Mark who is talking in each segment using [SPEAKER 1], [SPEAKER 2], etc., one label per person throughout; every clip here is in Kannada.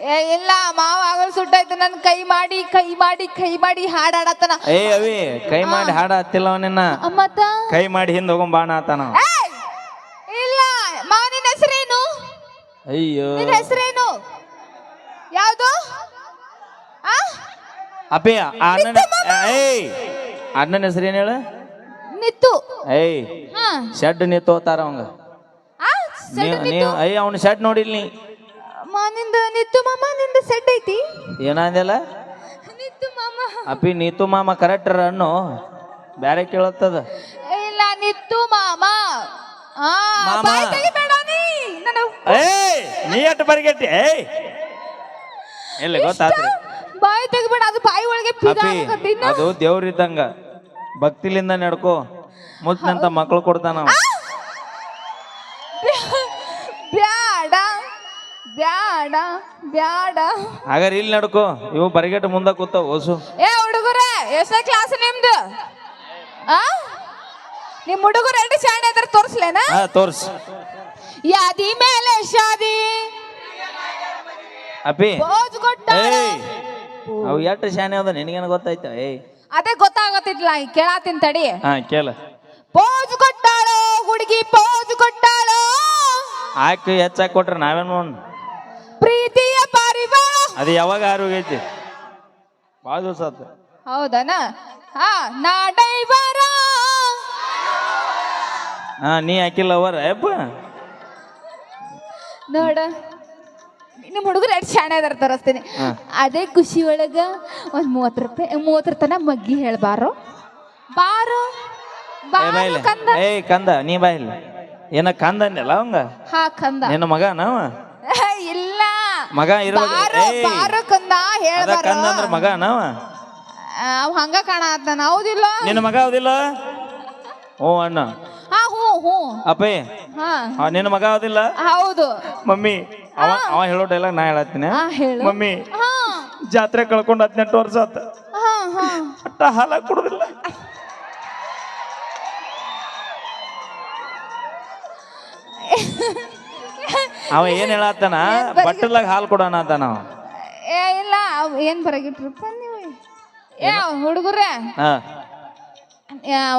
[SPEAKER 1] ಏ ಇಲ್ಲ ಮಾವ ಆಗಲ್ ಸುಟ್ಟಾಯ್ತು ನನ್ ಕೈ ಮಾಡಿ ಕೈ ಮಾಡಿ ಕೈ ಮಾಡಿ ಹಾಡಾಡತನ
[SPEAKER 2] ಏ ಅವಿ ಕೈ ಮಾಡಿ ಹಾಡ ಹತ್ತಿಲ್ಲ ಅವನಿನ್ನ
[SPEAKER 1] ಮತ್ತ
[SPEAKER 2] ಕೈ ಮಾಡಿ ಹಿಂದೆ ಹೋಗೋ ಬಾಣ ಆತನ.
[SPEAKER 1] ಏಯ್! ಇಲ್ಲ ಮಾವ ನಿನ್ನ ಹೆಸರೇನು?
[SPEAKER 2] ಅಯ್ಯೋ.
[SPEAKER 1] ನಿನ್ನ ಹೆಸರೇನು? ಯಾವುದು? ಆ?
[SPEAKER 2] ಅಪ್ಪಿ ಆ ಅಣ್ಣನ ಏಯ್! ಅಣ್ಣನ ಹೆಸರು ಏನು ಹೇಳ?
[SPEAKER 1] ನಿತ್ತು.
[SPEAKER 2] ಏಯ್!
[SPEAKER 1] ಹಾ.
[SPEAKER 2] ಶೆಡ್ ನಿತ್ತು ತೋತಾರ ಅವಂಗ.
[SPEAKER 1] ಆ?
[SPEAKER 2] ನೀವು ನೀವು ಅಯ್ಯ ಅವ್ನ ಶೆಡ್ ನೋಡಿಲ್ ನೀ.
[SPEAKER 1] ಮಾ ನಿಂದ ನಿತ್ತು ಮಾಮ ನಿಂದ ಸೆಡ್ ಐತಿ?
[SPEAKER 2] ಏನಂದಿಲ್ಲ
[SPEAKER 1] ನಿತ್ತು ಮಾಮ.
[SPEAKER 2] ಅಪ್ಪಿ ನೀತು ಮಾಮ ಕರೆಕ್ಟರ್ ಅನ್ನು ಬ್ಯಾರೆ ಕೇಳತ್ತದ.
[SPEAKER 1] ಇಲ್ಲ ನಿತ್ತು ಮಾಮ. ಆ
[SPEAKER 2] ಮಾಮ.
[SPEAKER 1] ಬಾಯ್ ತೆಗಿಬೇಡ ನೀ ನನ್ನ
[SPEAKER 2] ಏಯ್ ನೀ ಎಟ್ಟು ಬರಿಗೆಟ್ಟಿ? ಏಯ್ ಎಲ್ಲಿ ಗೊತ್ತಾತ್ರಿ
[SPEAKER 1] ಬಾಯ್ ತೆಗಿಬೇಡ ಅದು ಬಾಯಿ ಒಳಗೆ ಪಿದಾಗತ್ತಿನ
[SPEAKER 2] ಅದು ದೇವ್ರಿದ್ದಂಗ. ಭಕ್ತಿಲಿಂದ ನಡ್ಕೋ. ಮುಚ್ಚಿನಂತ ಮಕ್ಳು ಕೊಡ್ತಾನ ಅವ.
[SPEAKER 1] ಬ್ಯಾಡ ಬ್ಯಾಡ ಬ್ಯಾಡ.
[SPEAKER 2] ಹಾಗಾದ್ರೆ ಇಲ್ಲಿ ನಡ್ಕೋ. ಇವು ಬರಿಗೆಟ್ ಮುಂದೆ ಕೂತಾವ ಓಸು.
[SPEAKER 1] ಏ ಹುಡುಗರೇ ಎಷ್ಟನೇ ಕ್ಲಾಸ್ ನಿಮ್ದು? ಆ? ನಿಮ್ ಹುಡುಗರು ಎರಡು ಶಾಣೆ ಅದ್ರ ತೋರಿಸ್ಲೇನಾ?
[SPEAKER 2] ಹಾ ತೋರ್ಸ್.
[SPEAKER 1] ಯಾದಿ ಮೇಲೆ ಶಾದಿ.
[SPEAKER 2] ಅಪ್ಪಿ.
[SPEAKER 1] ಬೋಜ್ ಕೊಟ್ಟ
[SPEAKER 2] ಏಯ್ ಅವು ಎಷ್ಟು ಶಾನೆ ಅದ ನಿನಗೇನು ಗೊತ್ತಾಯ್ತ? ಏಯ್.
[SPEAKER 1] ಅದೇ ಗೊತ್ತಾಗತ್ತಿಲ್ಲ ಕೇಳಾತಿನ್ ತಡಿ.
[SPEAKER 2] ಹಾ ಕೇಳ.
[SPEAKER 1] ಪೋಜ್ ಕೊಟ್ಟಾಳೋ ಹುಡುಗಿ ಪೋಜ್ ಕೊಟ್ಟಾಳೋ.
[SPEAKER 2] ಆಯ್ತು ಹೆಚ್ಚಾಗಿ ಕೊಟ್ರೆ ನಾವೇನು
[SPEAKER 1] ಪ್ರೀತಿಯ ಪಾರಿವಾಳ.
[SPEAKER 2] ಅದು ಯಾವಾಗ ಆರೋಗ್ಯೈತಿ ಭಾಳ ದಿವಸ ಆತ.
[SPEAKER 1] ಹೌದನ? ಹಾ ನಾ ಡೈವರ.
[SPEAKER 2] ಹಾ ನೀ ಹಾಕಿಲ್ಲ ಅವರ ಯಪ್ಪ
[SPEAKER 1] ನೋಡ ನಿಮ್ಮ ಹುಡುಗರು ಎರಡು ಶಾಣೆ ಅದಾರ ತರಿಸ್ತೀನಿ. ಅದೇ ಖುಷಿ ಒಳಗ ಒಂದ್ ಮೂವತ್ತು ರೂಪಾಯಿ ಮೂವತ್ತರ ತನ ಮಗ್ಗಿ ಹೇಳ್ಬಾರು ಬಾರೋ.
[SPEAKER 2] ಬಾಯಿಲ್ಲ
[SPEAKER 1] ಕಂದ.
[SPEAKER 2] ಏಯ್ ಕಂದ ನೀ ಬಾಯಿಲ್ಲ ಏನ ಕಂದ ಅಂದಲ್ಲ ಅವಂಗ?
[SPEAKER 1] ಹಾ ಕಂದ.
[SPEAKER 2] ನಿನ್ನ ಮಗ ನಾವ ಮಗ ಇರ್ಬೇಕು
[SPEAKER 1] ಬಾರೋ
[SPEAKER 2] ಏಯ್
[SPEAKER 1] ಬಾರೋ ಕಂದ
[SPEAKER 2] ಅದ
[SPEAKER 1] ಹೇಳ್ಬಾರೋ
[SPEAKER 2] ಕಂದ ಅಂದ್ರ ಮಗ ನಾವ
[SPEAKER 1] ಅವ್ ಹಂಗ ಕಾಣತ್ತಾನ ಹೌದಿಲ್ಲ?
[SPEAKER 2] ನಿನ್ನ ಮಗ ಹೌದಿಲ್ಲ? ಓ ಅಣ್ಣ.
[SPEAKER 1] ಹಾ ಹ್ಞೂ ಹ್ಞೂ.
[SPEAKER 2] ಅಪ್ಪೇ
[SPEAKER 1] ಹಾ.
[SPEAKER 2] ಆ, ನಿನ್ನ ಮಗ ಹೌದಿಲ್ಲ?
[SPEAKER 1] ಹೌದು.
[SPEAKER 2] ಮಮ್ಮಿ ಅವ ಅವ ಹೇಳೋ ಡೈಲಾಗ್ ನಾ ಹೇಳತ್ತೀನಿ.
[SPEAKER 1] ಹಾ ಹೇಳು.
[SPEAKER 2] ಮಮ್ಮಿ
[SPEAKER 1] ಹಾ.
[SPEAKER 2] ಜಾತ್ರೆ ಕಳ್ಕೊಂಡ್ ಹದಿನೆಂಟು ವರ್ಷ ಆತ.
[SPEAKER 1] ಹಾ ಹಾ.
[SPEAKER 2] ಅಟ್ಟ ಹಾಲಾಗಿ ಕುಡುದಿಲ್ಲ. ಅವ ಏನ್ ಹೇಳತ್ತಾನ? ಬಟ್ಟಲಾಗ ಹಾಲು ಕೊಡೋಣ ಅಂತ ನಾವು
[SPEAKER 1] ಏ ಇಲ್ಲ ಅವ್ ಏನ್ ಬರಗಿಟ್ರಪ್ಪ ನೀವು? ಏ ಹುಡುಗರೇ
[SPEAKER 2] ಹಾ.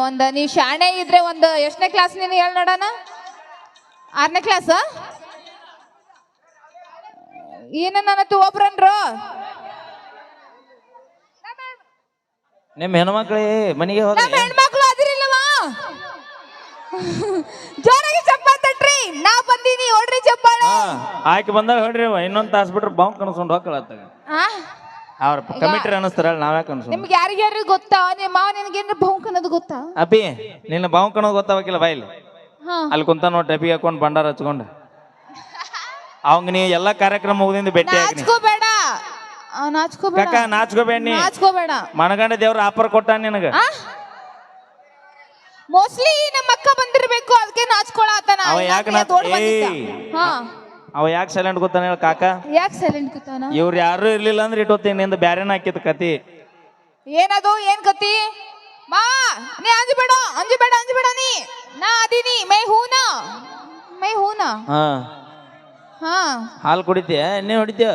[SPEAKER 1] ಒಂದ್ ನೀವ್ ಶಾಣೆ ಇದ್ರೆ ಒಂದು ಎಷ್ಟನೇ ಕ್ಲಾಸ್ ನೀನು ಹೇಳ ನೋಡೋಣ? ಆರನೇ ಕ್ಲಾಸ್ ಏನ ನನ್ನತ್ತು ಒಬ್ರನ್ರು?
[SPEAKER 2] ನಿಮ್ಮ ಹೆಣ್ಮಕ್ಳಿ ಮನೆಗೆ ಹೋದ್ರೆ
[SPEAKER 1] ನಮ್ಮ ಹೆಣ್ಮಕ್ಳು ಅದಿರಿಲ್ಲವಾ? ಜೋರಾಗಿ ಚಪ್ಪಾಳೆ ನಾ ಬಂದೀನಿ ಹೊಡ್ರಿ ಚಪ್ಪಾಳೆ.
[SPEAKER 2] ಆಕೆ ಬಂದಾಗ ಹೊಡ್ರಿ ಅವ ಇನ್ನೊಂದು ತಾಸು ಬಿಟ್ರೆ ಬಾಂಕ್ ಕನಸ್ಕೊಂಡು ಹೋಗ್ಕಳತ್ತಾಗ
[SPEAKER 1] ಆ?
[SPEAKER 2] ಅವ್ರ ಕಮಿಟ್ರಿ ಅನಸ್ತಾರಲ್ಲ ನಾವ್ಯಾಕ ಕನ್ಸ್ಕೊಂಡು
[SPEAKER 1] ನಿಮ್ಗೆ ಯಾರಿಗೆ ಗೊತ್ತಾ? ನಿಮ್ಮ ಮಾವ ನಿನಗೇನು ಭೌಂಕ್ ಅನ್ನೋದು ಗೊತ್ತಾ?
[SPEAKER 2] ಅಪ್ಪಿ ನಿನ್ನ ಬಾಂಕ್ ಕಣೋ ಗೊತ್ತಾವಕಿಲ್ಲ ಬಾಯಿಲಿ
[SPEAKER 1] ಹಾ.
[SPEAKER 2] ಅಲ್ಲಿ ಕುಂತ ನೋಡಿ ಟೆಪಿಗೆ ಹಾಕೊಂಡು ಬಂಡಾರ ಹಚ್ಕೊಂಡು. ಅವಂಗ ನೀ ಎಲ್ಲಾ ಕಾರ್ಯಕ್ರಮ ಮುಗಿದಿಂದ ಭೇಟಿ ಆಗಿನಿ.
[SPEAKER 1] ನಾಚ್ಕೋಬೇಡ. ಆ, ನಾಚ್ಕೋಬೇಡ.
[SPEAKER 2] ಕಾಕ ನಾಚ್ಕೋಬೇಡ ನೀ.
[SPEAKER 1] ನಾಚ್ಕೋಬೇಡ.
[SPEAKER 2] ಮನಗಂಡ ದೇವ್ರ ಆಫರ್ ಕೊಟ್ಟ ನಿನಗ.
[SPEAKER 1] ಮೋಸ್ಟ್ಲಿ ನಮ್ಮ ಅಕ್ಕ ಬಂದಿರಬೇಕು ಅದಕ್ಕೆ ನಾಚ್ಕೊಳತಾನ
[SPEAKER 2] ಅವ ಯಾಕ್ ನಾಚ್- ಏಯ್.
[SPEAKER 1] ಹಾ.
[SPEAKER 2] ಅವ ಯಾಕೆ ಸೈಲೆಂಟ್ ಗೊತ್ತಾನ ಹೇಳ ಕಾಕ?
[SPEAKER 1] ಯಾಕೆ ಸೈಲೆಂಟ್ ಕೂತಾನ?
[SPEAKER 2] ಇವ್ರು ಯಾರು ಇರ್ಲಿಲ್ಲ ಅಂದ್ರೆ ಇಟ್ಟೋತೀನಿ ನಿಂದ ಬ್ಯಾರೆನ ಹಾಕಿದ ಕತಿ.
[SPEAKER 1] ಏನದು ಏನ್ ಕತಿ? ಮಾ ನೀ ಅಂಜಬೇಡ ಅಂಜಬೇಡ ಅಂಜಬೇಡ ನೀ. ನಾ ಅದೀನಿ ಮೈ ಹೂನ. ಮೈ ಹೂನ?
[SPEAKER 2] ಹಾ.
[SPEAKER 1] ಹಾ.
[SPEAKER 2] ಹಾಲು ಕುಡಿತೀಯ? ಎಣ್ಣೆ ಹೊಡಿತೀಯ?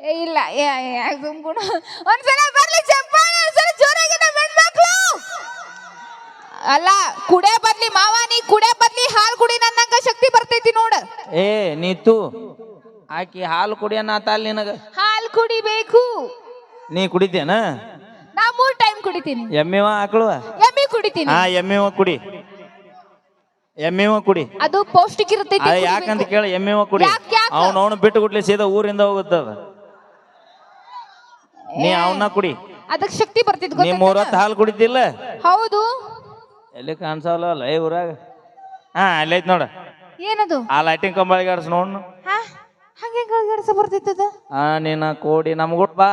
[SPEAKER 1] ಏ ಇಲ್ಲ ಏ ಏ, ಸುಮ್ಕುಡು. ಒಂದ್ಸಲ ಬರ್ಲಿ ಚಪ್ಪಾಳೆ ಒಂದ್ಸಲ ಅಲ್ಲ ಕುಡೆ ಬದ್ಲಿ ಮಾವ ನೀ ಕುಡೆ ಬದ್ಲಿ ಹಾಲ್ ಕುಡಿ ನನ್ನಂಗ ಶಕ್ತಿ ಬರ್ತೈತಿ ನೋಡ.
[SPEAKER 2] ಏ ನೀತು ಆಕಿ ಹಾಲು ಕುಡಿ ಅನ್ನತಾಲ್ ನಿನಗ?
[SPEAKER 1] ಹಾಲ್ ಕುಡಿಬೇಕು.
[SPEAKER 2] ನೀ ಕುಡಿತೇನ?
[SPEAKER 1] ನಾ ಮೂರ್ ಟೈಮ್ ಕುಡಿತೀನಿ.
[SPEAKER 2] ಎಮ್ಮೆವ ಆಕಳುವ?
[SPEAKER 1] ಎಮ್ಮಿ ಕುಡಿತೀನಿ.
[SPEAKER 2] ಹಾ ಎಮ್ಮೆವ ಕುಡಿ. ಎಮ್ಮೆವ ಕುಡಿ.
[SPEAKER 1] ಅದು ಪೌಷ್ಟಿಕ ಇರ್ತೈತಿ
[SPEAKER 2] ಅದ ಯಾಕಂತ ಕೇಳ ಎಮ್ಮೆವ ಕುಡಿ.
[SPEAKER 1] ಯಾಕ್, ಯಾಕ್?
[SPEAKER 2] ಅವ್ನ ಅವನು ಬಿಟ್ಟು ಗುಡ್ಲಿ ಸೀದಾ ಊರಿಂದ ಹೋಗುತ್ತದ ನೀ ಅವನ್ನ ಕುಡಿ.
[SPEAKER 1] ಅದಕ್ಕೆ ಶಕ್ತಿ ಬರ್ತೈತಿ
[SPEAKER 2] ನೀ
[SPEAKER 1] ಗೊತ್ತೈತೇನ?
[SPEAKER 2] ಮೂರತ್ತು ಹಾಲು ಕುಡಿತಿಲ್ಲ?
[SPEAKER 1] ಹೌದು.
[SPEAKER 2] ಎಲ್ಲಿ ಕಾಣಿಸಲ್ಲ ಲೈ ಊರಾಗ? ಹಾ ಅಲ್ಲೈತ್ ನೋಡ.
[SPEAKER 1] ಏನದು?
[SPEAKER 2] ಆ ಲೈಟಿಂಗ್ ಕಂಬಳಿಗೆ ಆಡ್ಸ್ ನೋಡ್.
[SPEAKER 1] ಹಾ ಹಂಗೆ
[SPEAKER 2] ಆ ನೀನ ಕೋಡಿ ನಮ್ಗುಟ್ ಬಾ.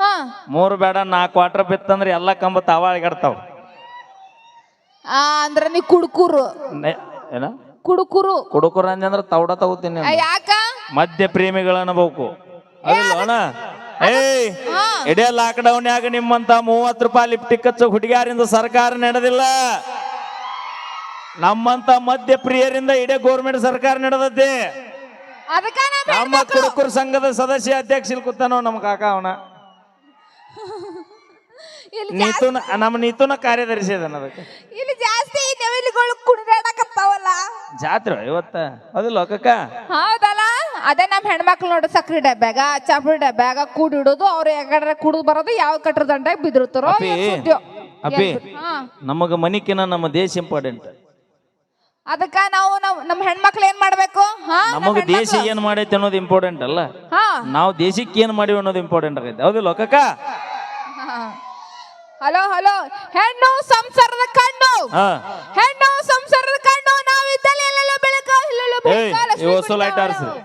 [SPEAKER 1] ಹಾ.
[SPEAKER 2] ಮೂರು ಬೇಡ ನಾಲ್ಕು ವಾಟರ್ ಬಿತ್ತಂದ್ರೆ ಎಲ್ಲ ಕಂಬ ತಾವ ಅಳಿಗಾಡ್ತಾವ
[SPEAKER 1] ಆ ಅಂದ್ರೆ ನೀ ಕುಡ್ಕುರು.
[SPEAKER 2] ಏನ?
[SPEAKER 1] ಕುಡುಕುರು.
[SPEAKER 2] ಕುಡುಕುರ ಅಂದ್ರೆ ತೌಡ ತಗೋತೀನಿ
[SPEAKER 1] ಯಾಕ?
[SPEAKER 2] ಮದ್ಯ ಪ್ರೇಮಿಗಳು ಅನ್ಬೇಕು. ಅದಿಲ್ಲ ಅಣ್ಣ? ಏಯ್ ಇಡೇ ಲಾಕ್ಡೌನ್ ಡೌನ್ಯಾಗ ನಿಮ್ಮಂತ ಮೂವತ್ತು ರೂಪಾಯಿ ಲಿಫ್ಟ್ ಟಿಕೆಟ್ ಹುಡುಗಿಯಾರಿಂದ ಸರ್ಕಾರ ನಡೆದಿಲ್ಲ. ನಮ್ಮಂತ ಮದ್ಯ ಪ್ರಿಯರಿಂದ ಇಡೇ ಗೋರ್ಮೆಂಟ್ ಸರ್ಕಾರ
[SPEAKER 1] ನಡೆದತಿ ನಮ್ಮ
[SPEAKER 2] ನಮ್ಮ ಕುರುಕುರು ಸಂಘದ ಸದಸ್ಯ ಅಧ್ಯಕ್ಷ ಇಲ್ಲಿ ಕೂತಾನೋ ನಮ್ಮ ಕಾಕ ಅವನ.
[SPEAKER 1] ಇಲ್ಲಿ
[SPEAKER 2] ನೀತುನ ನಮ್ಮ ನೀತುನ ಕಾರ್ಯದರ್ಶಿ ಅದನ್ನ ಅದಕ್ಕೆ.
[SPEAKER 1] ಇಲ್ಲಿ ಜಾಸ್ತಿ ನೆವಿಲಿಗಳು ಕುಣಿದಾಡಕತ್ತಾವಲ್ಲ.
[SPEAKER 2] ಜಾತ್ರೆ ಇವತ್ತ? ಅದು ಲೋಕಕ್ಕ?
[SPEAKER 1] ಹೌದಲ್ಲ? ಅದೇ ನಮ್ಮ ಹೆಣ್ಮಕ್ಳು ನೋಡು ಸಕ್ರಿ ಡಬ್ಯಾಗ ಚಪ್ರಿ ಡಬ್ಯಾಗ ಕೂಡಿಡೋದು ಅವ್ರು ಯಾಕಡೆ ಕುಡಿದು ಬರೋದು ಯಾವ ಕಟ್ಟರ ದಂಡಾಗ ಬಿದಿರ್ತಾರೋ
[SPEAKER 2] ಅಪ್ಪಿ
[SPEAKER 1] ಏನ್.
[SPEAKER 2] ಅಪ್ಪಿ
[SPEAKER 1] ಹಾ.
[SPEAKER 2] ನಮಗ ಮನಿಕಿನ ನಮ್ಮ ದೇಶ ಇಂಪಾರ್ಟೆಂಟ್
[SPEAKER 1] ಅದಕ್ಕ ನಾವು ನಮ್ ನಮ್ಮ ಹೆಣ್ಮಕ್ಳು ಏನ್ ಮಾಡ್ಬೇಕು? ಹಾ ನಮ್
[SPEAKER 2] ನಮಗ ದೇಶ
[SPEAKER 1] ಹೆಣ್ಮಕ್ಳು-
[SPEAKER 2] ಏನ್ ಮಾಡೈತೆ ಅನ್ನೋದು ಇಂಪಾರ್ಟೆಂಟ್ ಅಲ್ಲ.
[SPEAKER 1] ಹಾ.
[SPEAKER 2] ನಾವು ದೇಶಕ್ಕೆ ಏನ್ ಮಾಡಿವಿ ಅನ್ನೋದು ಇಂಪಾರ್ಟೆಂಟ್ ಆಗೈತೆ. ಹೌದು ಕಕ್ಕ
[SPEAKER 1] ಹಲೋ ಹಲೋ. ಹೆಣ್ಣು ಸಂಸಾರದ ಕಣ್ಣು.
[SPEAKER 2] ಹಾ.
[SPEAKER 1] ಹೆಣ್ಣು ಸಂಸಾರದ ಕಣ್ಣು. ನಾವಿದ್ದಲ್ಲಿ ಎಲ್ಲೆಲ್ಲ ಬೆಳಕ ಇಲ್ಲೆಲ್ಲ
[SPEAKER 2] ಏಯ್
[SPEAKER 1] ಬೆಳಕ, ಲಕ್ಷ್ಮೀ
[SPEAKER 2] ಹೊಸ ಲೈಟ್
[SPEAKER 1] ಬಿಡ್ತಾವಳು.
[SPEAKER 2] ಆರಿಸ್ರಿ.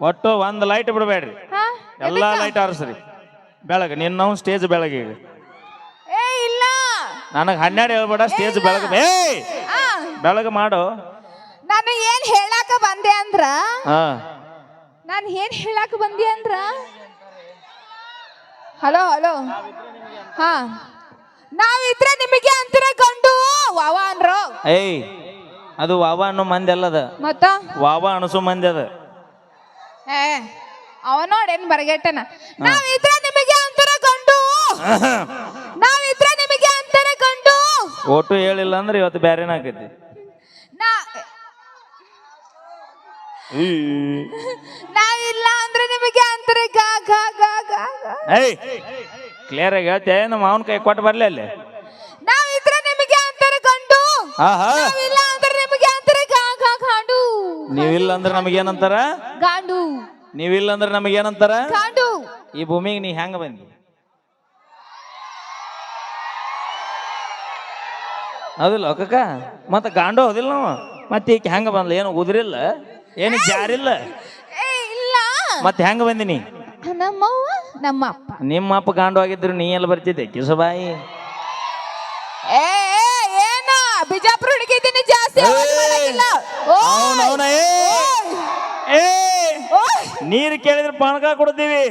[SPEAKER 2] ಒಟ್ಟು ಒಂದ್ ಲೈಟ್ ಬಿಡಬೇಡ್ರಿ.
[SPEAKER 1] ಹಾ?
[SPEAKER 2] ಎಲ್ಲಾ
[SPEAKER 1] ಎದಕ್ಕ?
[SPEAKER 2] ಲೈಟ್ ಆರಿಸ್ರಿ. ಬೆಳಗ್ಗೆ ನಿನ್ನ ಸ್ಟೇಜ್ ಬೆಳಗ್ಗೆ ಈಗ.
[SPEAKER 1] ಏ ಇಲ್ಲ.
[SPEAKER 2] ನನಗೆ ಹನ್ನೆರಡು ಹೇಳ್ಬೇಡ ಸ್ಟೇಜ್ ಬೆಳಗ್ಗೆ ಏಯ್!
[SPEAKER 1] ಆ,
[SPEAKER 2] ಬೆಳಗ್ಗೆ ಮಾಡು.
[SPEAKER 1] ನಾನು ಏನ್ ಹೇಳಾಕ ಬಂದೆ ಅಂದ್ರ?
[SPEAKER 2] ಹಾ.
[SPEAKER 1] ನಾನು ಏನ್ ಹೇಳಾಕ ಬಂದೆ ಅಂದ್ರ? Hello hello. ಹಾ. ನಾವಿದ್ರೆ ನಿಮಗೆ ಅಂತರ ಗಂಡು. ವಾವ ಅನ್ರು
[SPEAKER 2] ಏಯ್ ಅದು ವಾವ ಅನ್ನೋ ಮಂದಿ ಅಲ್ಲದ
[SPEAKER 1] ಮತ್ತ?
[SPEAKER 2] ವಾವ ಅಣಸು ಮಂದಿ ಅದ.
[SPEAKER 1] ಏ ಅವ ನೋಡೇನ್ ಬರಗೆಟ್ಟನ ನಾವಿದ್ರೆ ನಿಮಗೆ ಅಂತೀರ ಗಂಡು. ನಾವಿದ್ರೆ ನಿಮಗೆ ಅಂತರ ಗಂಡು.
[SPEAKER 2] ಒಟ್ಟು ಹೇಳಿಲ್ಲ ಅಂದ್ರೆ ಇವತ್ತು ಬ್ಯಾರೇನ ಆಕೈತಿ.
[SPEAKER 1] ನಾ ನಾವಿಲ್ಲ ಅಂದ್ರೆ ನಿಮಗೆ ಅಂತರ ಗಾ ಗಾ ಗಾ ಗಾ ಗಾ.
[SPEAKER 2] ಏಯ್ ಕ್ಲಿಯರ್ ಆಗಿ ಹೇಳ್ತೆ ನಮ್ಮ ಅವನ ಕೈ ಕೊಟ್ಟು ಬರ್ಲಿ ಅಲ್ಲಿ.
[SPEAKER 1] ನಾವಿದ್ರೆ ನಿಮಗೆ ಅಂತಾರೆ ಗಂಡು.
[SPEAKER 2] ಆಹಾ.
[SPEAKER 1] ನಾವಿಲ್ಲ ಅಂದ್ರೆ ನಿಮಗೆ ಅಂತಾರೆ ಗಾಂಡು.
[SPEAKER 2] ನೀವಿಲ್ಲ ಅಂದ್ರೆ ನಮಗೇನಂತಾರ?
[SPEAKER 1] ಗಾಂಡು.
[SPEAKER 2] ನೀವಿಲ್ಲ ಅಂದ್ರೆ ನಮಗೇನಂತಾರ?
[SPEAKER 1] ಗಾಂಡು.
[SPEAKER 2] ಈ ಭೂಮಿಗೆ ನೀ ಹೆಂಗ ಬಂದಿ? ಹೌದಿಲ್ಲ ಅಕ್ಕ ಮತ್ತೆ ಗಾಂಡು ಹೌದಿಲ್ಲ ನಾವು. ಮತ್ತೆ ಈಕೆ ಹೆಂಗ ಬಂದ್ಲ? ಏನು ಉದ್ರಿಲ್ಲ? ಏನು ಜಾರಿಲ್ಲ? ಮತ್ತೆ ಹೆಂಗ ಬಂದಿನಿ?
[SPEAKER 1] ನಮ್ಮವ್ವ ನಮ್ಮ ಅಪ್ಪ
[SPEAKER 2] ನಿಮ್ಮ ಅಪ್ಪ ಗಾಂಡು ಆಗಿದ್ರು ನೀ ಎಲ್ಲ ಬರ್ತಿದ್ದೆ. ಕಿಸುಬಾಯಿ
[SPEAKER 1] ಏ ಏ, ಏನ ಬಿಜಾಪುರ ಹುಡುಗಿದ್ದೀನಿ ಜಾಸ್ತಿ ಅವಾಜ್ ಮಾಡಂಗಿಲ್ಲ. ಓಯ್!
[SPEAKER 2] ಅವನವನ ಏ
[SPEAKER 1] ಓಯ್!
[SPEAKER 2] ನೀರು ಕೇಳಿದ್ರೆ ಪಾನಕ ಕೊಡ್ತೀವಿ.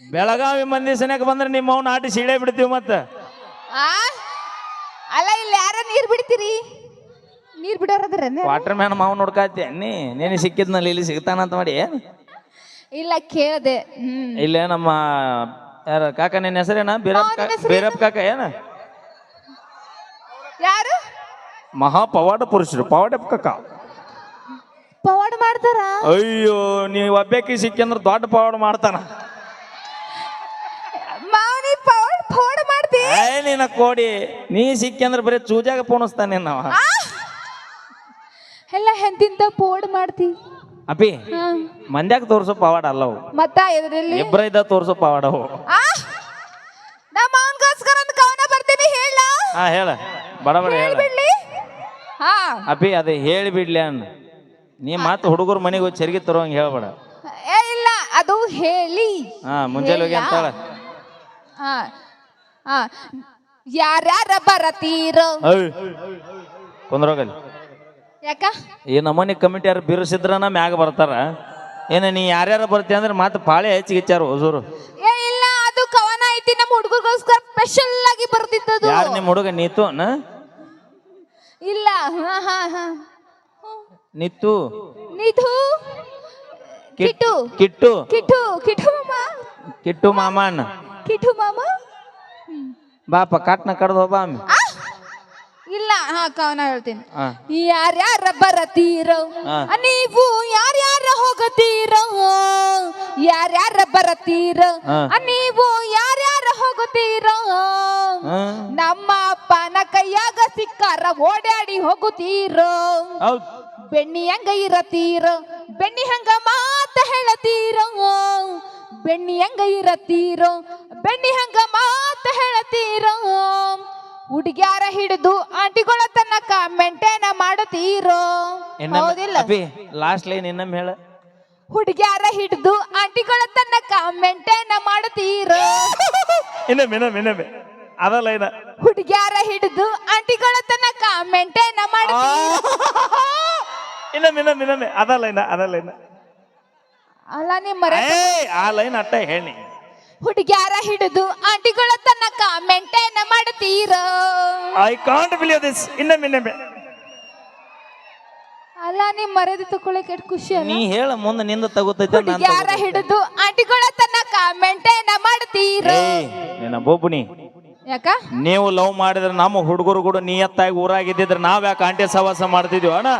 [SPEAKER 2] ಬೆಳಗಾವಿ ಮಂದಿ ಸನ್ಯಾಕ ಬಂದ್ರೆ ನಿಮ್ಮ ಅವ್ನ ಆಟಿ ಸೀಳೆ ಬಿಡ್ತೀವಿ ಮತ್ತೆ.
[SPEAKER 1] ಆ? ಅಲ್ಲ ಇಲ್ಲಿ ಯಾರ ನೀರ್ ಬಿಡ್ತೀರಿ? ನೀರ್ ಬಿಡೋರದ್ರ
[SPEAKER 2] ವಾಟರ್ ಮ್ಯಾನ್ ಮಾವ್ ನೋಡ್ಕಾತಿ ನೀ ನೀನು ಸಿಕ್ಕಿದ್ನಲ್ಲಿ ಇಲ್ಲಿ ಸಿಗ್ತಾನಂತ ಮಾಡಿ ಏನ್?
[SPEAKER 1] ಇಲ್ಲ ಕೇಳ್ದೆ. ಹ್ಮ್.
[SPEAKER 2] ಇಲ್ಲೇ ನಮ್ಮ ಯಾರ ಕಾಕ ನಿನ್ನ ಹೆಸರೇನ? ಬೀರಪ್ಪ? ಬೀರಪ್ಪ ಕಾಕ ಏನ?
[SPEAKER 1] ಯಾರು?
[SPEAKER 2] ಮಹಾ ಪವಾಡ ಪುರುಷರು ಪವಾಡ ಕಾಕ.
[SPEAKER 1] ಪವಾಡ ಮಾಡ್ತಾರ?
[SPEAKER 2] ಅಯ್ಯೋ ನೀವು ಒಬ್ಬಾಕಿ ಸಿಕ್ಕಂದ್ರೆ ದೊಡ್ಡ ಪವಾಡ ಮಾಡ್ತಾನ.
[SPEAKER 1] ಮಾವನಿ ಪವಾಡ ಪವಾಡ ಮಾಡ್ತಿ?
[SPEAKER 2] ಏ ನಿನ್ನ ಕೋಡಿ ನೀ ಸಿಕ್ಕಂದ್ರೆ ಬರೀ ಚೂಜಾಗ ಪೋಣಿಸ್ತಾನೆ ನಾವ?
[SPEAKER 1] ಎಲ್ಲ ಹೆಂತಿಂತ ಪವಾಡ ಮಾಡ್ತಿ?
[SPEAKER 2] ಅಪ್ಪಿ. ಮಂದ್ಯಾಗ ತೋರ್ಸೋ ಪವಾಡ ಅಲ್ಲವು
[SPEAKER 1] ಮತ್ತ ಎದ್ರಲ್ಲಿ?
[SPEAKER 2] ಇಬ್ಬರ ಇದ್ದ ತೋರ್ಸೋ ಪವಾಡ ಅವು.
[SPEAKER 1] ಆ? ನಮ್ಮ ಅವನ್ಗೋಸ್ಕರ ಒಂದು ಕವನ ಬರ್ತೀನಿ ಹೇಳ.
[SPEAKER 2] ಹಾ ಹೇಳ. ಬಡ ಬಡ ಹೇಳ.
[SPEAKER 1] ಹೇಳ್ಬಿಡ್ಲಿ. ಹಾ.
[SPEAKER 2] ಅಪ್ಪಿ ಅದು ಹೇಳಿ ಬಿಡ್ಲಿ ಅಣ್ಣ ನೀ ಮಾತು ಹುಡುಗರು ಮನೆಗೆ ಹೋಗಿ ಚರಿಗೆ ತರೋಂಗೆ ಹೇಳ್ಬೇಡ.
[SPEAKER 1] ಏ ಇಲ್ಲ ಅದು ಹೇಳಿ.
[SPEAKER 2] ಹಾ ಮುಂಜಾನೆ ಹೋಗಿ ಅಂತಾಳ
[SPEAKER 1] ಹಾ ಹಾ. ಯಾರ್ಯಾರ ಬರತೀರೋ?
[SPEAKER 2] ಕುಂದ್ರೋಗಲ್ಲಿ.
[SPEAKER 1] ಯಾಕ?
[SPEAKER 2] ಈ ನಮೂನಿ ಕಮಿಟಿ ಯಾರು ಬಿರುಸಿದ್ರನ ಮ್ಯಾಗ ಬರ್ತಾರ. ಏನ ನೀ ಯಾರ್ಯಾರು ಬರ್ತೀಯ ಅಂದ್ರೆ ಮತ್ತೆ ಪಾಳೆ ಹೆಚ್ಚಿಗಿಚ್ಚಾರ ಹೊಸೂರು
[SPEAKER 1] ಏ ಇಲ್ಲ ಅದು ಕವನ ಐತಿ ನಮ್ಮ ಹುಡುಗರಿಗೋಸ್ಕರ ಸ್ಪೆಷಲ್ ಆಗಿ ಬರ್ತಿದ್ದದು
[SPEAKER 2] ಯಾರು ನಿಮ್ಮ ಹುಡುಗ? ನೀತು ನ?
[SPEAKER 1] ಇಲ್ಲ ಹಾ ಹಾ ಹಾ.
[SPEAKER 2] ನಿತ್ತು.
[SPEAKER 1] ನಿಧು.
[SPEAKER 2] ಕಿಟ್-
[SPEAKER 1] ಕಿಟ್ಟು.
[SPEAKER 2] ಕಿಟ್ಟು.
[SPEAKER 1] ಕಿಟ್ಟು ಕಿಟ್ಟು ಮಾಮ.
[SPEAKER 2] ಕಿಟ್ಟು ಮಾಮನ್.
[SPEAKER 1] ಕಿಟ್ಟು ಮಾಮ.
[SPEAKER 2] ಬಾಪ ಕಾಟ್ನ ಕಡ್ದು
[SPEAKER 1] ಆ! ಇಲ್ಲ ಹಾ ಕವನ ಹೇಳ್ತೀನಿ
[SPEAKER 2] ಹಾ
[SPEAKER 1] ಯಾರ್ಯಾರ ಬರತೀರೋ
[SPEAKER 2] ಹಾ.
[SPEAKER 1] ನೀವು ಯಾರ್ಯಾರ ಹೋಗತೀರೋ ಯಾರ್ಯಾರ ಬರತೀರೋ
[SPEAKER 2] ಹಾ.
[SPEAKER 1] ನೀವು ಯಾರ್ಯಾರ ಹೋಗುತ್ತೀರೋ
[SPEAKER 2] ಹಾ.
[SPEAKER 1] ನಮ್ಮ ಅಪ್ಪನ ಕೈಯಾಗ ಸಿಕ್ಕಾರ ಓಡಾಡಿ ಹೋಗುತ್ತೀರೋ
[SPEAKER 2] ಹೌದ್
[SPEAKER 1] ಬೆಣ್ಣಿ ಹಂಗ ಇರತೀರೋ ಬೆಣ್ಣಿ ಹಂಗ ಮಾತ ಹೇಳತೀರೋ ಬೆಣ್ಣಿ ಹಂಗ ಇರತೀರೋ ಬೆಣ್ಣಿ ಹಂಗ ಮಾತ ಹೇಳತೀರೋ ಹುಡುಗ್ಯಾರ ಹಿಡಿದು ಆಂಟಿಗಳ ತನಕ ಮೇಂಟೈನ್
[SPEAKER 2] ಮಾಡತೀರೋ
[SPEAKER 1] ಹೌದಿಲ್ಲ.
[SPEAKER 2] ಲಾಸ್ಟ್ ಲೈನ್ ಇನ್ನೊಮ್ಮೆ ಹೇಳ?
[SPEAKER 1] ಹುಡುಗ್ಯಾರ ಹಿಡಿದು ಆಂಟಿಗಳ ತನಕ ಮೇಂಟೈನ್ ಮಾಡತೀರೋ
[SPEAKER 2] ಇನ್ನೊಮ್ಮೆ ಇನ್ನೊಮ್ಮೆ ಇನ್ನೊಮ್ಮೆ. ಅದ ಲೈನ
[SPEAKER 1] ಹುಡುಗ್ಯಾರ ಹಿಡಿದು ಆಂಟಿಗಳ ತನಕ ಮೇಂಟೈನ್ ಮಾಡುತ್ತೀರೋ?
[SPEAKER 2] ಇನ್ನೊಮ್ಮೆ ಇನ್ನೊಮ್ಮೆ ಇನ್ನೊಮ್ಮೆ. ಅದ ಲೈನ ಅದ ಲೈನ
[SPEAKER 1] ಅಲ್ಲ ನಿಮ್ಮ
[SPEAKER 2] ಆ ಲೈನ್ ಅಟ್ಟ ಹೇಳಿ.
[SPEAKER 1] ಹುಡುಗ್ಯಾರ ಹಿಡಿದು ಆಂಟಿಗಳ ತನಕ ಮೆಂಟೇನ ಮಾಡ್ತೀರ?
[SPEAKER 2] ಐ ಕಾಂಟ್ ಬಿಲೀವ್ ದಿಸ್ ಇನ್ನೊಮ್ಮೆ ಇನ್ನೊಮ್ಮೆ.
[SPEAKER 1] ಅಲ್ಲ ನೀವು ಮರೆದು ತಕೊಳ್ಳಕ್ಕೆ ಎಷ್ಟು ಖುಷಿ ಅಲ್ಲ?
[SPEAKER 2] ನೀ ಹೇಳ ಮುಂದೆ ನಿಂದ ತಗೋತೈತೆ ನಾನು
[SPEAKER 1] ಹುಡುಗ್ಯಾರ ಹಿಡಿದು ಆಂಟಿಗಳ ತನಕ ಮೆಂಟೇನ ಮಾಡ್ತೀರ?
[SPEAKER 2] ಏಯ್ ನಿನ್ನ ಬೊಬ್ಬನಿ.
[SPEAKER 1] ಯಾಕ?
[SPEAKER 2] ನೀವು ಲವ್ ಮಾಡಿದ್ರೆ ನಮ್ಮ ಹುಡುಗರು ಕೂಡ ನಿಯತ್ತಾಗಿ ಊರಾಗಿದ್ದಿದ್ರೆ ನಾವ್ ಯಾಕೆ ಆಂಟಿ ಸವಾಸ ಮಾಡ್ತಿದ್ವಿ ಅಣ್ಣ?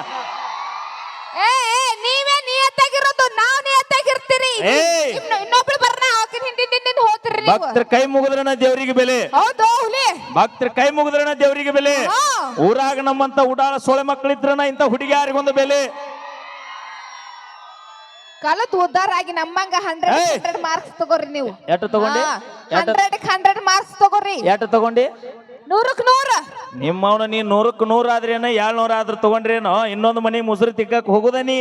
[SPEAKER 1] ನಾವ್ ನಿಯತ್ತಾಗಿರ್ತೀರಿ
[SPEAKER 2] ಏಯ್!
[SPEAKER 1] ಇನ್ನು ಇನ್ನೊಬ್ಳು ಬರ್ನ ಆಕಿನ ಹಿಂದಿನ ಹಿಂದಿನ ಹೋಗ್ತೀರಿ ನೀವು.
[SPEAKER 2] ಭಕ್ತರ ಕೈ ಮುಗಿದ್ರನ ದೇವರಿಗೆ ಬೆಲೆ.
[SPEAKER 1] ಹೌದು ಹುಲಿ.
[SPEAKER 2] ಭಕ್ತರ ಕೈ ಮುಗಿದ್ರನ ದೇವರಿಗೆ ಬೆಲೆ. ಊರಾಗ ನಮ್ಮಂತ ಉಡಾಳ ಸೊಳೆ ಮಕ್ಕಳಿದ್ರನ ಇಂಥ ಹುಡುಗಿಯಾರಿಗೊಂದು ಬೆಲೆ.
[SPEAKER 1] ಕಲತ್ ಉದ್ದಾರ ಆಗಿ ನಮ್ಮಂಗ ಹಂಡ್ರೆಡ್ ಮಾರ್ಕ್ಸ್ ತಗೋರಿ ನೀವು.
[SPEAKER 2] ತಗೊಂಡಿ?
[SPEAKER 1] ಹಂಡ್ರೆಡ್ ಹಂಡ್ರೆಡ್ ಮಾರ್ಕ್ಸ್ ತಗೋರಿ.
[SPEAKER 2] ಎಷ್ಟು ತಗೊಂಡಿ?
[SPEAKER 1] ನೂರಕ್ ನೂರ.
[SPEAKER 2] ನಿಮ್ಮವನ ನೀ ನೂರಕ್ ನೂರ ಆದ್ರೇನ ಏಳ್ನೂರ ಆದ್ರೂ ತಗೊಂಡ್ರೇನೋ ಇನ್ನೊಂದು ಮನೆ ಮುಸುರು ತಿಕ್ಕಕ್ ಹೋಗುದ ನೀ?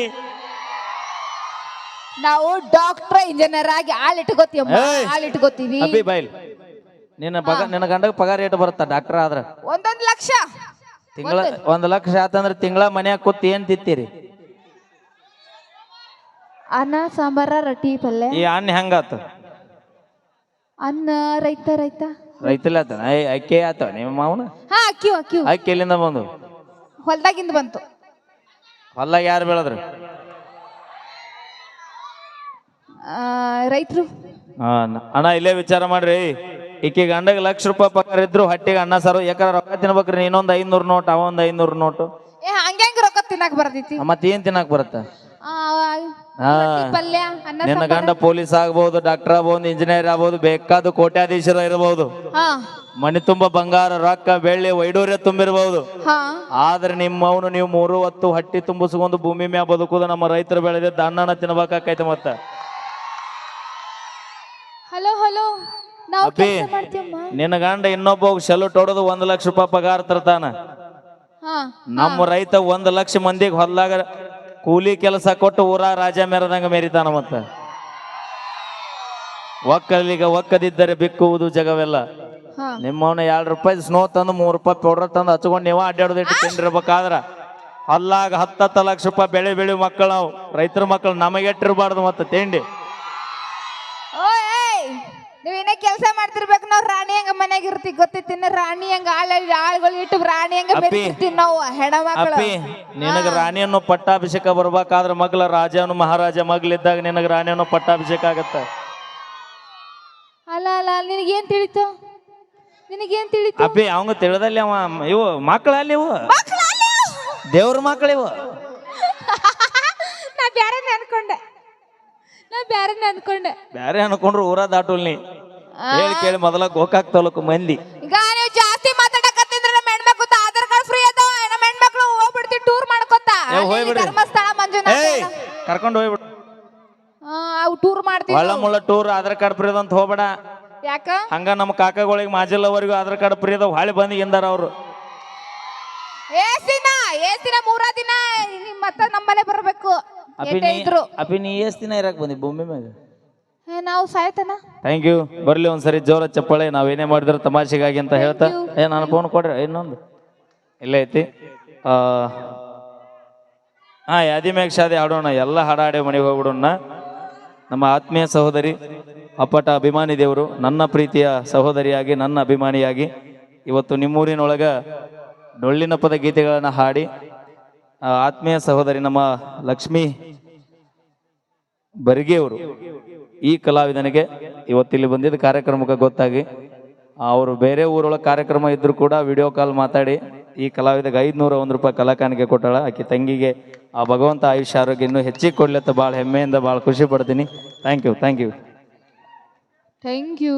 [SPEAKER 1] ನಾವು ಡಾಕ್ಟರ್ ಇಂಜಿನಿಯರ್ ಆಗಿ ಆಳ್ ಇಟ್ಕೋತೀವಿ
[SPEAKER 2] ಏಯ್!
[SPEAKER 1] ಇಟ್ಕೋತೀವಿ.
[SPEAKER 2] ಅಪ್ಪಿ ಬೈಲ್. ನಿನ್ನ ಪಗ ನಿನ್ನ ಗಂಡಗ ಪಗಾರ ಏಟ್ ಬರುತ್ತ ಡಾಕ್ಟರ್ ಆದ್ರೆ?
[SPEAKER 1] ಒಂದೊಂದು ಲಕ್ಷ.
[SPEAKER 2] ತಿಂಗಳ ಒಂದ್ ಲಕ್ಷ ಆತಂದ್ರ ತಿಂಗಳ ಮನ್ಯಾಗ ಕೂತ್ ಏನ್ ತಿತ್ತೀರಿ
[SPEAKER 1] ಅನ್ನ ಸಾಂಬಾರ ರೊಟ್ಟಿ ಪಲ್ಯ.
[SPEAKER 2] ಈ ಅನ್ನ ಹೆಂಗಾತ
[SPEAKER 1] ಅನ್ನ ರೈತ ರೈತ.
[SPEAKER 2] ರೈತಲ್ಲ ಆತ ಐ ಅಕ್ಕಿ ಆತ ನಿಮ್ಮ ಮಾವನ?
[SPEAKER 1] ಹಾ ಅಕ್ಕಿ ಅಕ್ಕಿವ್
[SPEAKER 2] ಅಕ್ಕಿ ಎಲ್ಲಿಂದ ಬಂದು?
[SPEAKER 1] ಹೊಲ್ದಾಗಿಂದ ಬಂತು.
[SPEAKER 2] ಹೊಲ್ದಾಗ ಯಾರು ಬೆಳೆದ್ರು?
[SPEAKER 1] ರೈತರು?
[SPEAKER 2] ಅಣ್ಣ ಇಲ್ಲೇ ವಿಚಾರ ಮಾಡ್ರಿ. ಈಕಿ ಗಂಡಗೆ ಲಕ್ಷ ರೂಪಾಯಿ ಪಗಾರ ಇದ್ರು ಹಟ್ಟಿಗೆ ಅಣ್ಣ ಸಾರು ಯಾಕಂದ್ರೆ ರೊಕ್ಕ ತಿನ್ಬೇಕ್ರಿ. ಇನ್ನೊಂದು ಐನೂರು ನೋಟ್ ಅವ ಒಂದ ಐನೂರು ನೋಟು.
[SPEAKER 1] ಏ ಹಂಗ್ಯಾಂಗ ರೊಕ್ಕ ತಿನ್ನಕ್ ಬರ್ತೈತಿ?
[SPEAKER 2] ಮತ್ತೆ ಏನ್ ತಿನ್ನಕ್ ಬರುತ್ತ? ಹಾ
[SPEAKER 1] ಪಲ್ಯ ಅನ್ನ
[SPEAKER 2] ನಿನ್ನ ಗಂಡ ಪೊಲೀಸ್ ಆಗ್ಬಹುದು ಡಾಕ್ಟರ್ ಆಗ್ಬಹುದು ಇಂಜಿನಿಯರ್ ಆಗ್ಬಹುದು ಬೇಕಾದ ಕೋಟ್ಯಾಧೀಶರ ಇರಬಹುದು
[SPEAKER 1] ಹಾ.
[SPEAKER 2] ಮನೆ ತುಂಬ ಬಂಗಾರ ರೊಕ್ಕ ಬೆಳ್ಳಿ ವೈಡೂರ್ಯ ತುಂಬಿರಬಹುದು
[SPEAKER 1] ಹಾ.
[SPEAKER 2] ಆದ್ರೆ ನಿಮ್ಮವನು ನೀವು ಮೂರು ಹೊತ್ತು ಹಟ್ಟಿ ತುಂಬಿಸ್ಕೊಂಡು ಭೂಮಿ ಮ್ಯಾ ಬದುಕುದು ನಮ್ಮ ರೈತರು ಬೆಳೆದಿದ್ದ ಅನ್ನನ ತಿನ್ಬೇಕಾಕೈತೆ ಮತ್ತ.
[SPEAKER 1] ಹಲೋ ಹಲೋ ನಾವು
[SPEAKER 2] ಅಪ್ಪಿ.
[SPEAKER 1] ಕೆಲಸ ಮಾಡ್ತೀವಮ್ಮ.
[SPEAKER 2] ನಿನ್ನ ಗಂಡ ಇನ್ನೊಬ್ಬ ಸೆಲ್ಯೂಟ್ ಹೊಡೆದು ಒಂದ್ ಲಕ್ಷ ರೂಪಾಯಿ ಪಗಾರ ತರ್ತಾನ.
[SPEAKER 1] ಹಾ
[SPEAKER 2] ನಮ್ಮ ರೈತ ಒಂದ್ ಲಕ್ಷ ಮಂದಿಗೆ ಹೊಲ್ದಾಗ ಕೂಲಿ ಕೆಲಸ ಕೊಟ್ಟು ಊರ ರಾಜ ಮೆರದಂಗ ಮೇರಿತಾನ ಮತ್ತ. ಒಕ್ಕಲಿಗ ಒಕ್ಕದಿದ್ದರೆ ಬಿಕ್ಕುವುದು ಜಗವೆಲ್ಲ.
[SPEAKER 1] ಹಾ.
[SPEAKER 2] ನಿಮ್ಮವನ ಎರಡು ರೂಪಾಯಿ ಸ್ನೋ ತಂದು ಮೂರು ರೂಪಾಯಿ ಪೌಡರ್ ತಂದು ಹಚ್ಕೊಂಡು ನೀವ ಅಡ್ಡಾಡೋದು ಇಟ್ಟು ತಿಂದಿರ್ಬೇಕಾದ್ರ. ಅಲ್ಲಾಗ ಹತ್ತತ್ತು ಲಕ್ಷ ರೂಪಾಯಿ ಬೆಳೆ ಬೆಳಿ ಮಕ್ಕಳು ನಾವು ರೈತರ ಮಕ್ಕಳು ನಮಗೆ ಇಟ್ಟಿರ್ಬಾರ್ದು ಮತ್ತೆ ತಿಂಡಿ.
[SPEAKER 1] ಕೆಲಸ ಮಾಡ್ತಿರ್ಬೇಕು ನಾವು ರಾಣಿ ಹಂಗ ಮನ್ಯಾಗ ಇರ್ತಿ ಗೊತ್ತೈತಿ ರಾಣಿ ಹಂಗ ಆಳ ಆಳ್ಗಳು ಇಟ್ಟು ರಾಣಿ ಹಂಗ
[SPEAKER 2] ಅಪ್ಪಿ.
[SPEAKER 1] ಬೆಳಿತಿರ್ತೀವಿ ನಾವು ಹೆಣಮಕ್ಳು
[SPEAKER 2] ನಿನಗೆ ನಿನಗ ರಾಣಿಯನ್ನು ಪಟ್ಟಾಭಿಷೇಕ ಬರ್ಬೇಕಾದ್ರೆ ಮಗ್ಲ ರಾಜನು ಮಹಾರಾಜ ಮಗ್ಲಿದ್ದಾಗ ನಿನಗ ರಾಣಿಯನ್ನು ಪಟ್ಟಾಭಿಷೇಕ ಆಗತ್ತ?
[SPEAKER 1] ಅಲ್ಲ ಅಲ್ಲ ನಿನಗೇನ್ ತಿಳಿತು? ನಿನಗೇನ್ ತಿಳಿತು?
[SPEAKER 2] ಅಪ್ಪಿ ಅವಂಗ ತಿಳಿದಲ್ಲಿ ಅವ ಇವು ಮಕ್ಕಳಲ್ಲಿ ಇವು? ದೇವ್ರ ಮಕ್ಕಳು ಇವು?
[SPEAKER 1] ನಾ ಬ್ಯಾರ ಅನ್ಕೊಂಡೆ ನಾ ಬ್ಯಾರ ಅನ್ಕೊಂಡೆ
[SPEAKER 2] ಬ್ಯಾರೆ ಅನ್ಕೊಂಡ್ರು ಊರ ದಾಟುಲ್ ನೀ. ಹೇಳಿ ಕೇಳಿ ಮೊದಲ ಗೋಕಾಕ್ ತಾಲೂಕು ಮಂದಿ.
[SPEAKER 1] ಈಗ ನೀವು ಜಾಸ್ತಿ ಮಾತಾಡಕತ್ತಿದ್ರೆ ನಮ್ಮ ಹೆಣ್ಮಕ್ಳು ಆಧಾರ್ ಕಾರ್ಡ್ ಫ್ರೀ ಅದಾವ ನಮ್ಮ ಹೆಣ್ಮಕ್ಳು ಹೋಗ್ಬಿಡ್ತೀವಿ ಟೂರ್ ಮಾಡ್ಕೊತ.
[SPEAKER 2] ಏ, ಹೋಗ್ಬಿಡ್ರಿ.
[SPEAKER 1] ಧರ್ಮಸ್ಥಳ ಮಂಜುನಾಥ
[SPEAKER 2] ಏಯ್ ಕರ್ಕೊಂಡು ಹೋಗ್ಬಿಡು.
[SPEAKER 1] ಅವು ಟೂರ್ ಮಾಡ್ತೀವಿ
[SPEAKER 2] ಒಳ್ಳ ಮುಳ್ಳ ಟೂರ್ ಆಧಾರ್ ಕಾರ್ಡ್ ಫ್ರೀ ಅಂತ ಹೋಗ್ಬೇಡ.
[SPEAKER 1] ಯಾಕ?
[SPEAKER 2] ಹಂಗ ನಮ್ಮ ಕಾಕಗಳಿಗೆ ಮಾಜಿಲ್ಲವರೆಗೂ ಆಧಾರ್ ಕಾರ್ಡ್ ಫ್ರೀ ಅದಾವ. ಹಾಳಿ ಬಂದು ಎಂದಾರ ಅವರು.
[SPEAKER 1] ಏಸ್ ದಿನ ಏಸ್ ದಿನ ಮೂರ ದಿನ ಮತ್ತೆ ನಮ್ಮಲ್ಲೇ ಬರ್ಬೇಕು.
[SPEAKER 2] ಅಪ್ಪಿ
[SPEAKER 1] ಎಷ್ಟೇ
[SPEAKER 2] ನೀ
[SPEAKER 1] ಇದ್ರು.
[SPEAKER 2] ಅಪ್ಪಿ ನೀ ಎಷ್ಟ್ ದಿನ ಇರಕ್ ಬಂದಿ ಭೂಮಿ ಮ್ಯಾಗ?
[SPEAKER 1] ನಾವು ಸಾಯ್ತನ?
[SPEAKER 2] ಥ್ಯಾಂಕ್ ಯು ಬರ್ಲಿ ಒಂದ್ಸರಿ ಜೋರ ಚಪ್ಪಾಳೆ ನಾವೇನೇ ಮಾಡಿದ್ರು ತಮಾಷೆಗಾಗಿ ಅಂತ ಹೇಳ್ತಾ. ಏ ನಾನು ಫೋನ್ ಕೊಡ್ರಿ ಇನ್ನೊಂದು. ಇಲ್ಲೇ ಐತಿ. ಆ ಹಾ ಯಾದಿ ಮ್ಯಾಗ ಶಾದಿ ಹಾಡೋಣ ಎಲ್ಲ ಹಾಡಾಡಿ ಮನೆಗೆ ಹೋಗ್ಬಿಡೋಣ. ನಮ್ಮ ಆತ್ಮೀಯ ಸಹೋದರಿ ಅಪ್ಪಟ ಅಭಿಮಾನಿ ದೇವರು ನನ್ನ ಪ್ರೀತಿಯ ಸಹೋದರಿಯಾಗಿ ನನ್ನ ಅಭಿಮಾನಿಯಾಗಿ ಇವತ್ತು ನಿಮ್ಮೂರಿನೊಳಗ ಡೊಳ್ಳಿನ ಪದ ಗೀತೆಗಳನ್ನು ಹಾಡಿ ಆತ್ಮೀಯ ಸಹೋದರಿ ನಮ್ಮ ಲಕ್ಷ್ಮೀ ಬರಿಗೆಯವರು ಈ ಕಲಾವಿದನಿಗೆ ಇವತ್ತಿಲ್ಲಿ ಬಂದಿದ್ದ ಕಾರ್ಯಕ್ರಮಕ್ಕೆ ಗೊತ್ತಾಗಿ, ಅವರು ಬೇರೆ ಊರೊಳಗೆ ಕಾರ್ಯಕ್ರಮ ಇದ್ದರೂ ಕೂಡ ವಿಡಿಯೋ ಕಾಲ್ ಮಾತಾಡಿ, ಈ ಕಲಾವಿದಗೆ ಐದುನೂರ ಒಂದು ರೂಪಾಯಿ ಕಲಾಕಾನಿಗೆ ಕೊಟ್ಟಾಳ. ಆಕೆ ತಂಗಿಗೆ ಆ ಭಗವಂತ ಆಯುಷ್ಯ ಆರೋಗ್ಯ ಇನ್ನೂ ಹೆಚ್ಚಿಗೆ ಕೊಡ್ಲತ್ತ, ಭಾಳ ಹೆಮ್ಮೆಯಿಂದ ಭಾಳ ಖುಷಿ ಪಡ್ತೀನಿ. Thank you thank you
[SPEAKER 1] thank you